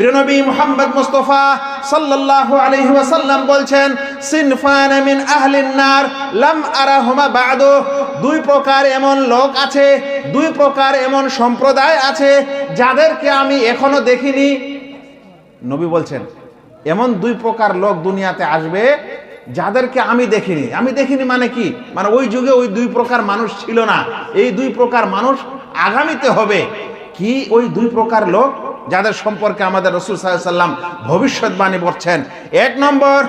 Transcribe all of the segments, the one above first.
প্রিয়নবী মুহাম্মদ মুস্তফা সাল্লাল্লাহু আলাইহি ওয়াসাল্লাম বলছেন, সিনফান মিন আহলিন নার, লাম আরাহুমা বাদু। দুই প্রকার এমন লোক আছে, দুই প্রকার এমন সম্প্রদায় আছে, যাদেরকে আমি এখনও দেখিনি। নবী বলছেন, এমন দুই প্রকার লোক দুনিয়াতে আসবে, যাদেরকে আমি দেখিনি। আমি দেখিনি মানে কি? মানে ওই যুগে ওই দুই প্রকার মানুষ ছিল না। এই দুই প্রকার মানুষ আগামীতে হবে। কি ওই দুই প্রকার লোক? যাদের সম্পর্কে আমাদের রসুল সাল্লাম ভবিষ্যৎবাণী করছেন। এক নম্বর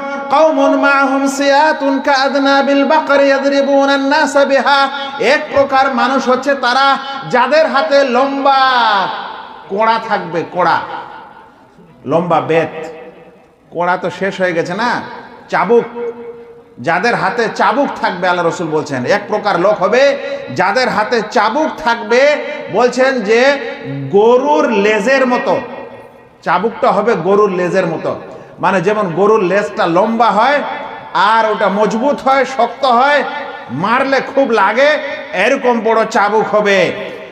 বাকরি এক প্রকার মানুষ হচ্ছে তারা যাদের হাতে লম্বা কোড়া থাকবে, কোড়া। লম্বা বেত। কোড়া তো শেষ হয়ে গেছে না? চাবুক। যাদের হাতে চাবুক থাকবে, আল্লাহ রসুল বলছেন, এক প্রকার লোক হবে যাদের হাতে চাবুক থাকবে, বলছেন যে গরুর লেজের মতো, চাবুকটা হবে গরুর লেজের মতো। মানে যেমন গরুর লেজটা লম্বা হয়, আর ওটা মজবুত হয়, শক্ত হয়, মারলে খুব লাগে, এরকম বড় চাবুক হবে।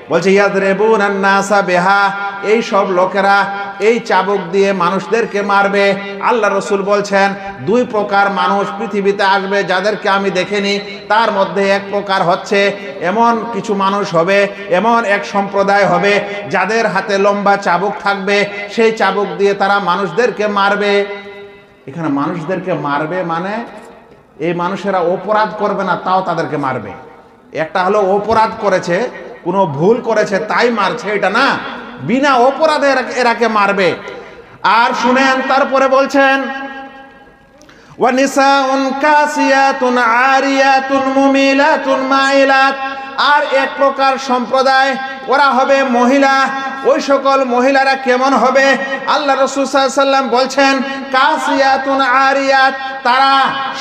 বলছে ইয়াদ রেবুন বেহা এই সব লোকেরা এই চাবুক দিয়ে মানুষদেরকে মারবে। আল্লাহ রসুল বলছেন, দুই প্রকার মানুষ পৃথিবীতে আসবে, যাদেরকে আমি দেখিনি, তার মধ্যে এক প্রকার হচ্ছে, এমন কিছু মানুষ হবে, এমন এক সম্প্রদায় হবে, যাদের হাতে লম্বা চাবুক থাকবে, সেই চাবুক দিয়ে তারা মানুষদেরকে মারবে। এখানে মানুষদেরকে মারবে মানে এই মানুষেরা অপরাধ করবে না, তাও তাদেরকে মারবে। একটা হলো অপরাধ করেছে, কোনো ভুল করেছে, তাই মারছে, এটা না। বিনা অপরাধে এরাকে মারবে। আর শুনেন, তারপরে বলছেন আর এক প্রকার সম্প্রদায়, ওরা হবে মহিলা। ওই সকল মহিলারা কেমন হবে? আল্লাহ রসুল বলছেন, কাসিয়াতুন আরিয়াত, তারা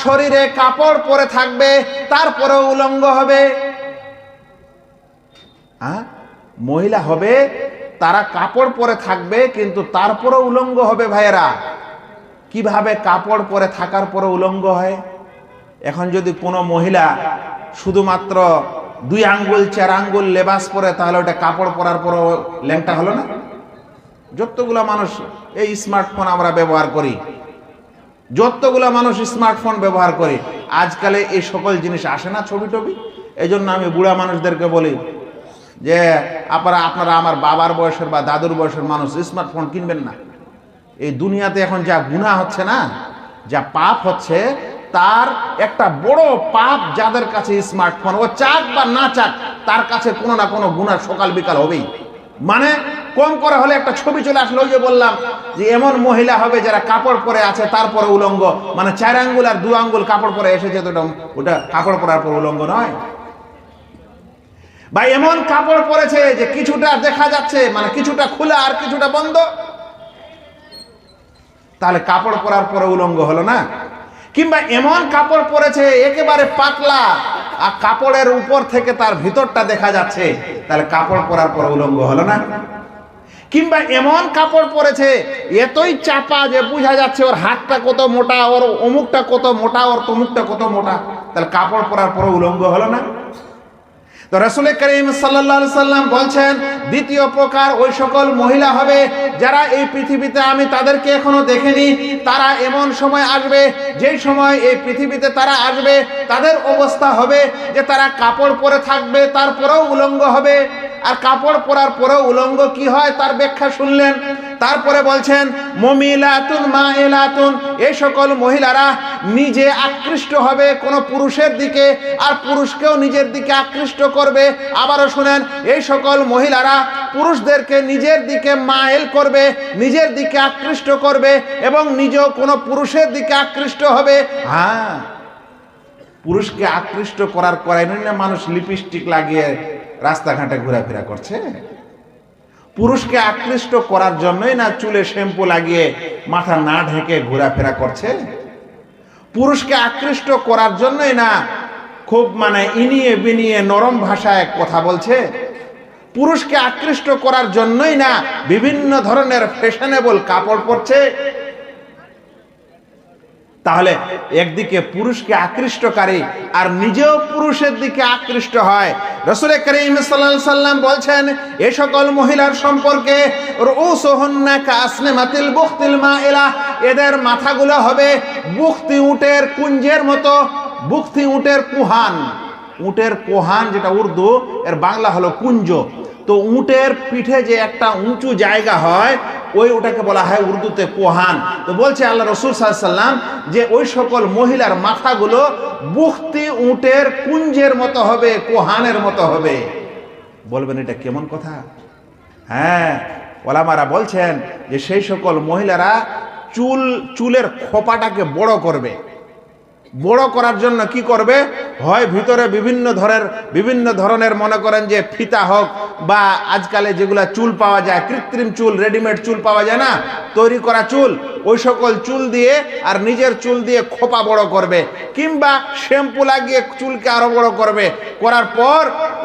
শরীরে কাপড় পরে থাকবে, তারপরেও উলঙ্গ হবে। মহিলা হবে তারা কাপড় পরে থাকবে, কিন্তু তারপরেও উলঙ্গ হবে ভাইয়েরা। কীভাবে কাপড় পরে থাকার পরে উলঙ্গ হয়? এখন যদি কোনো মহিলা শুধুমাত্র দুই আঙ্গুল, চার আঙ্গুল লেবাস পরে, তাহলে ওটা কাপড় পরার পরও ল্যাংটা হলো না? যতগুলো মানুষ এই স্মার্টফোন আমরা ব্যবহার করি, যতগুলো মানুষ স্মার্টফোন ব্যবহার করে, আজকালে এই সকল জিনিস আসে না ছবি টবি এই জন্য আমি বুড়া মানুষদেরকে বলি যে আপনারা আপনারা আমার বাবার বয়সের বা দাদুর বয়সের মানুষ স্মার্টফোন কিনবেন না। এই দুনিয়াতে এখন যা গুণা হচ্ছে না, যা পাপ হচ্ছে, তার একটা বড় পাপ যাদের কাছে স্মার্টফোন, ও চাক বা না চাক, তার কাছে কোনো না কোনো গুণা সকাল বিকাল হবেই। মানে কম করে হলে একটা ছবি চলে আসলো যে বললাম যে এমন মহিলা হবে যারা কাপড় পরে আছে, তারপরে উলঙ্গ। মানে চার আঙ্গুল আর দু আঙ্গুল কাপড় পরে এসেছে তো ওটা কাপড় পরার পর উলঙ্গ নয়। বা এমন কাপড় পরেছে যে কিছুটা দেখা যাচ্ছে মানে কিছুটা খোলা আর কিছুটা বন্ধ। তাহলে কাপড় পরার পরে উলঙ্গ হলো না? কিংবা এমন কাপড় পরেছে, একেবারে পাতলা, আর কাপড়ের উপর থেকে তার ভিতরটা দেখা যাচ্ছে, তাহলে কাপড় পরার পরে উলঙ্গ হলো না? কিংবা এমন কাপড় পরেছে, এতই চাপা যে বোঝা যাচ্ছে ওর হাতটা কত মোটা, ওর অমুকটা কত মোটা, ওর তমুকটা কত মোটা, তাহলে কাপড় পরার পরে উলঙ্গ হলো না? তো রসুল করিম সাল্লা সাল্লাম বলছেন, দ্বিতীয় প্রকার ওই সকল মহিলা হবে যারা এই পৃথিবীতে আমি তাদেরকে এখনও দেখিনি, তারা এমন সময় আসবে, যেই সময় এই পৃথিবীতে তারা আসবে, তাদের অবস্থা হবে যে তারা কাপড় পরে থাকবে, তারপরেও উলঙ্গ হবে। আর কাপড় পরার পরেও উলঙ্গ কি হয়, তার ব্যাখ্যা শুনলেন। তারপরে বলছেন, মমিলাতুন মা এলাতুন এই সকল মহিলারা নিজে আকৃষ্ট হবে কোনো পুরুষের দিকে, আর পুরুষকেও নিজের দিকে আকৃষ্ট করবে। আবারও শুনেন, এই সকল মহিলারা পুরুষদেরকে নিজের দিকে মায়েল করবে, নিজের দিকে আকৃষ্ট করবে, এবং নিজেও কোনো পুরুষের দিকে আকৃষ্ট হবে। হ্যাঁ পুরুষকে আকৃষ্ট করার করাই না মানুষ লিপস্টিক লাগিয়ে রাস্তাঘাটে ঘোরাফেরা করছে। পুরুষকে আকৃষ্ট করার জন্যই না চুলে শ্যাম্পু লাগিয়ে মাথা না ঢেকে ঘোরাফেরা করছে? পুরুষকে আকৃষ্ট করার জন্যই না খুব মানে ইনিয়ে বিনিয়ে নরম ভাষায় কথা বলছে? পুরুষকে আকৃষ্ট করার জন্যই না বিভিন্ন ধরনের ফ্যাশনেবল কাপড় পরছে? তাহলে একদিকে পুরুষকে আকৃষ্টকারী আর নিজেও পুরুষের দিকে আকৃষ্ট হয়। রসুল করিম সাল্লাম বলছেন, এ সকল মহিলার সম্পর্কে এদের মাথাগুলো হবে বুখতি উটের কুঞ্জের মতো, বুখতি উটের কুহান। উটের কোহান যেটা উর্দু, এর বাংলা হলো কুঞ্জ। তো উটের পিঠে যে একটা উঁচু জায়গা হয় ওই ওটাকে বলা হয় উর্দুতে কোহান তো বলছে আল্লাহ রসুল সাল্লাম যে ওই সকল মহিলার মাথাগুলো বুখতি উটের, কুঞ্জের মতো হবে, কোহানের মতো হবে। বলবেন এটা কেমন কথা? হ্যাঁ ওলামারা বলছেন যে সেই সকল মহিলারা চুল, চুলের খোপাটাকে বড় করবে। বড় করার জন্য কি করবে? হয় ভিতরে বিভিন্ন ধরনের বিভিন্ন ধরনের মনে করেন যে ফিতা হোক বা আজকালে যেগুলা চুল পাওয়া যায়, কৃত্রিম চুল রেডিমেড চুল পাওয়া যায় না, তৈরি করা চুল, ওই সকল চুল দিয়ে আর নিজের চুল দিয়ে খোপা বড় করবে, কিংবা শ্যাম্পু লাগিয়ে চুলকে আরও বড় করবে, করার পর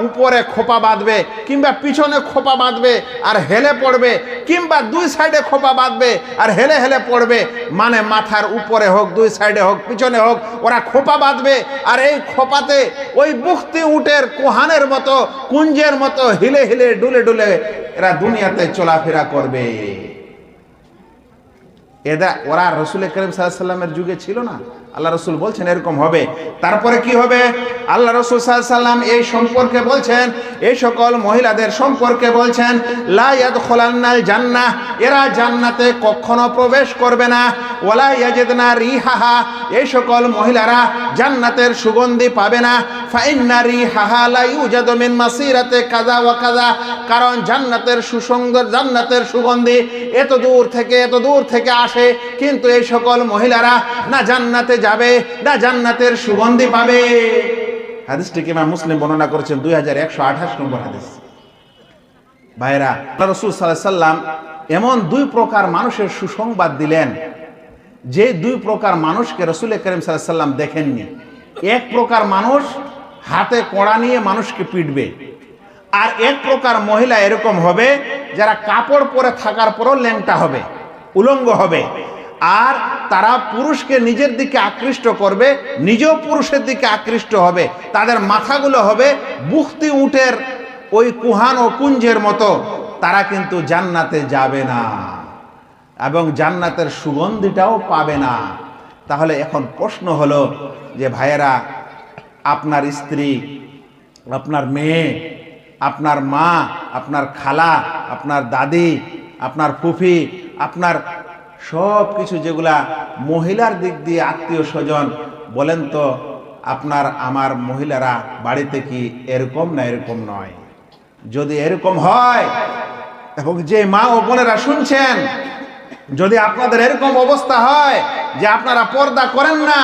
উপরে খোপা বাঁধবে, কিংবা পিছনে খোপা বাঁধবে আর হেলে পড়বে, কিংবা দুই সাইডে খোপা বাঁধবে আর হেলে হেলে পড়বে মানে মাথার উপরে হোক, দুই সাইডে হোক, পিছনে হোক, ওরা খোপা বাঁধবে আর এই খোপাতে ওই বুখতি উটের কোহানের মতো, কুঞ্জের মতো হিলে হিলে ডুলে ডুলে এরা দুনিয়াতে চলাফেরা করবে। এদা ওরা রসুল করিম সাল্লামের যুগে ছিল না। আল্লাহ রসুল বলছেন এরকম হবে। তারপরে কি হবে? আল্লাহ রসুল সাল্লাম এই সম্পর্কে বলছেন এই সকল মহিলাদের সম্পর্কে বলছেন লাইয়াদ খোলান্নাল জান্না এরা জান্নাতে কখনো প্রবেশ করবে না। ওলা ইয়াজেদনা রিহাহা এই সকল মহিলারা জান্নাতের সুগন্ধি পাবে না। ফাইন্না রিহাহা লা ইউজাদু মিন মাসিরাতে কাজা ওয়া কাজা কারণ জান্নাতের সুসংগর জান্নাতের সুগন্ধি এত দূর থেকে, এত দূর থেকে আসে, কিন্তু এই সকল মহিলারা না জান্নাতে যাবে, না জান্নাতের সুগন্ধি পাবে। হাদিসটিকে ইমাম মুসলিম বর্ণনা করেছেন? দুই হাজার একশো আঠাশ নম্বর হাদিস। ভাইরা রসুল সাল্লাহ সাল্লাম এমন দুই প্রকার মানুষের সুসংবাদ দিলেন, যে দুই প্রকার মানুষকে রসুল করিম সাল্লাম দেখেননি। এক প্রকার মানুষ হাতে কড়া নিয়ে মানুষকে পিটবে, আর এক প্রকার মহিলা এরকম হবে, যারা কাপড় পরে থাকার পরও ল্যাংটা হবে, উলঙ্গ হবে, আর তারা পুরুষকে নিজের দিকে আকৃষ্ট করবে, নিজেও পুরুষের দিকে আকৃষ্ট হবে। তাদের মাথাগুলো হবে বুখতি উটের ওই কুহান ও কুঞ্জের মতো। তারা কিন্তু জান্নাতে যাবে না এবং জান্নাতের সুগন্ধিটাও পাবে না। তাহলে এখন প্রশ্ন হলো যে, ভাইয়েরা, আপনার স্ত্রী, আপনার মেয়ে, আপনার মা, আপনার খালা, আপনার দাদি, আপনার ফুফি, আপনার সব কিছু যেগুলা মহিলার দিক দিয়ে আত্মীয় স্বজন বলেন তো, আপনার আমার মহিলারা বাড়িতে কি এরকম না এরকম নয়? যদি এরকম হয়, এবং যে মা ও বোনেরা শুনছেন, যদি আপনাদের এরকম অবস্থা হয় যে আপনারা পর্দা করেন না,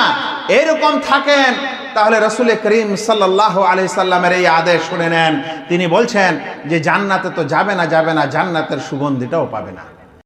এরকম থাকেন, তাহলে রসুল করিম সাল্লাহ আলি সাল্লামের এই আদেশ শুনে নেন। তিনি বলছেন যে জান্নাতে তো যাবে না যাবে না, জান্নাতের সুগন্ধিটাও পাবে না।